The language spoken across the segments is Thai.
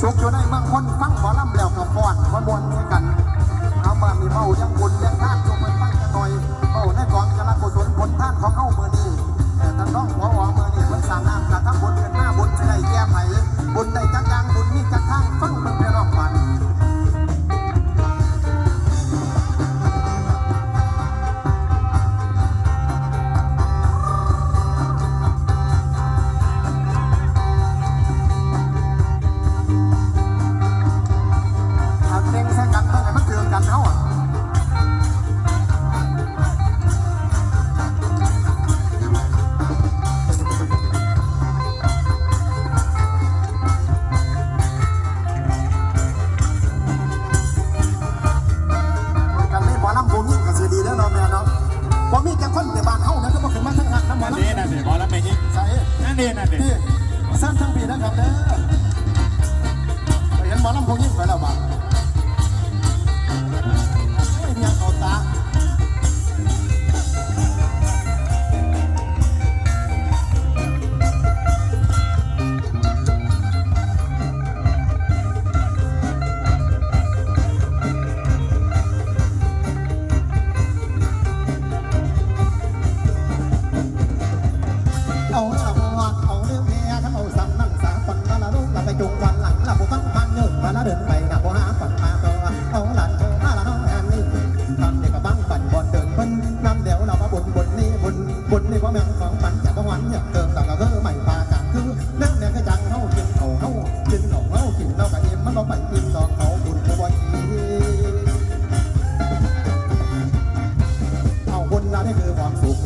สุขอยู่ในเมืองคนฟังขอลำแล้วกับฟ้อนมามวนกันเอามามีเมายัง ทั้งหักทั้งหมอนั่นลำเด้นั่นเด้บอลแล้วไม่ยิงใส่นั่นเด้นั่นเด้พี่สั้นทั้งปีนะครับเด้อ จงวันหลังละผู้ฟังพันเงินมาละเดินไปนะผู้หาปันมาตัวเอาหลานโทมาละน้องแอมนี่ทำเด็กกับบังปันบอลเดินเพิ่นน้ำเดี๋ยวเรามาบุญบุญนี่บุญบุญนี่ว่าแม่งของปันจากบ้านเนี่ยเกินต่างก็คือใหม่ปลากางคือเรื่องเนี่ยก็จังเฮากินเขาเฮากินเหล่าเฮากินเหล้ากับเอ็มมันบ่ไปกินดอกเขาบุญผู้บ่ขี้เอาบุญละนี่คือความสุข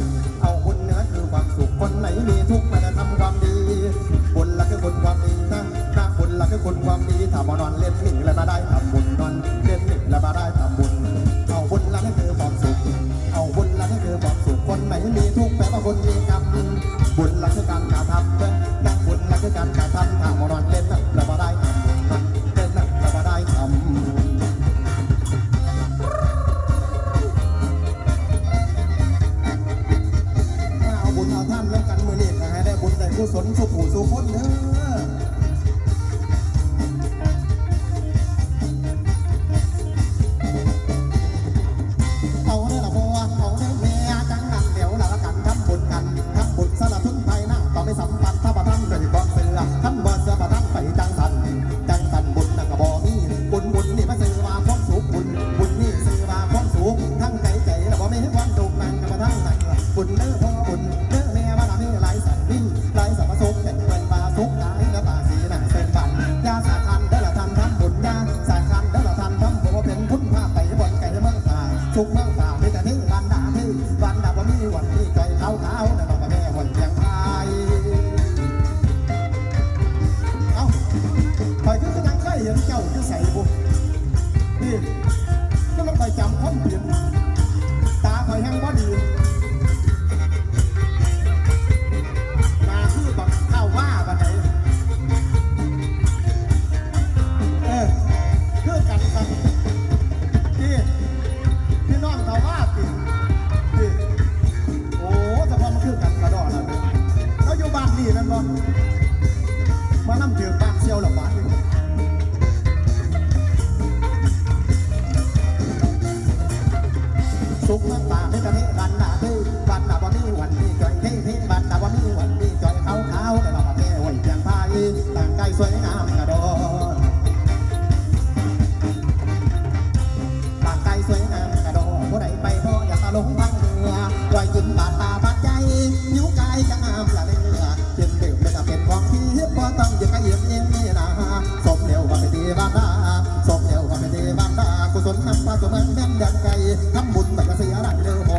เอาบุญเนื้อคือความสุขคนไหนมีทุกข์มา คือความดีถ้ามานอนเล่นหนิงแล้วมาได้ทำบุญนอนเล่นหนิงแล้วมาได้ทำบุญ เอาบุญและนี่คือความสุข เอาบุญและนี่คือความสุข คนไหนมีทุกข์แปลว่าคนมีกรรม บุญละคือการกระทำนะบุญละคือการกระทำถ้ามานอนเล่นนะแล้วมาได้ทำบุญนะเล่นนะแล้วมาได้ทำเอาบุญเอาท่านแล้วกันมือนี่ก็ให้ได้บุญได้กุศลสุขผู้สุขคนเด้อ ทุกเมืองตาไม่แต่นี่วันดาที่วันดาว่ามีวันนี้ใจเท้าเท้าเด้อกแม่หันเพียงไทยเอ้าคอยคือยังเคยเห็นเจ้าที่ใส่